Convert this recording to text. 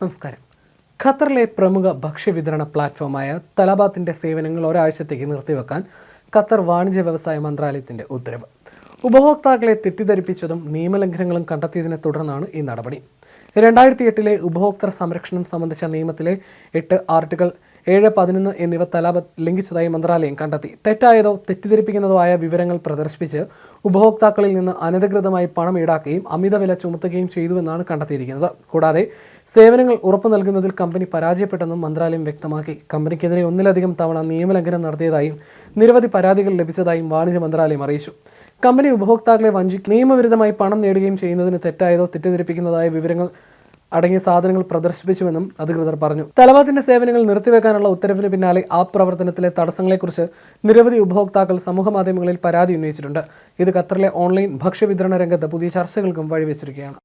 നമസ്കാരം. ഖത്തറിലെ പ്രമുഖ ഭക്ഷ്യവിതരണ പ്ലാറ്റ്ഫോമായ തലബാത്തിന്റെ സേവനങ്ങൾ ഒരാഴ്ചത്തേക്ക് നിർത്തിവെക്കാൻ ഖത്തർ വാണിജ്യ വ്യവസായ മന്ത്രാലയത്തിന്റെ ഉത്തരവ്. ഉപഭോക്താക്കളെ തെറ്റിദ്ധരിപ്പിച്ചതും നിയമലംഘനങ്ങളും കണ്ടെത്തിയതിനെ തുടർന്നാണ് ഈ നടപടി. രണ്ടായിരത്തി എട്ടിലെ ഉപഭോക്തൃ സംരക്ഷണം സംബന്ധിച്ച നിയമത്തിലെ എട്ട് ആർട്ടിക്കിൾ ഏഴ് പതിനൊന്ന് എന്നിവ തലാപ ലംഘിച്ചതായി മന്ത്രാലയം കണ്ടെത്തി. തെറ്റായതോ തെറ്റിദ്ധരിപ്പിക്കുന്നതോ ആയ വിവരങ്ങൾ പ്രദർശിപ്പിച്ച് ഉപഭോക്താക്കളിൽ നിന്ന് അനധികൃതമായി പണം ഈടാക്കുകയും അമിത വില ചുമത്തുകയും ചെയ്തുവെന്നാണ് കണ്ടെത്തിയിരിക്കുന്നത്. കൂടാതെ സേവനങ്ങൾ ഉറപ്പു നൽകുന്നതിൽ കമ്പനി പരാജയപ്പെട്ടെന്നും മന്ത്രാലയം വ്യക്തമാക്കി. കമ്പനിക്കെതിരെ ഒന്നിലധികം തവണ നിയമലംഘനം നടത്തിയതായും നിരവധി പരാതികൾ ലഭിച്ചതായും വാണിജ്യ മന്ത്രാലയം അറിയിച്ചു. കമ്പനി ഉപഭോക്താക്കളെ വഞ്ചി നിയമവിരുദ്ധമായി പണം നേടുകയും ചെയ്യുന്നതിന് തെറ്റായതോ തെറ്റിദ്ധരിപ്പിക്കുന്നതായ വിവരങ്ങൾ അടങ്ങിയ സാധനങ്ങൾ പ്രദർശിപ്പിച്ചുവെന്നും അധികൃതർ പറഞ്ഞു. തലവാദിന്റെ സേവനങ്ങൾ നിർത്തിവെക്കാനുള്ള ഉത്തരവിന് പിന്നാലെ ആ പ്രവർത്തനത്തിലെ തടസ്സങ്ങളെക്കുറിച്ച് നിരവധി ഉപഭോക്താക്കൾ സമൂഹ മാധ്യമങ്ങളിൽ പരാതി ഉന്നയിച്ചിട്ടുണ്ട്. ഇത് ഖത്തറിലെ ഓൺലൈൻ ഭക്ഷ്യവിതരണ രംഗത്ത് പുതിയ ചർച്ചകൾക്കും വഴിവെച്ചിരിക്കുകയാണ്.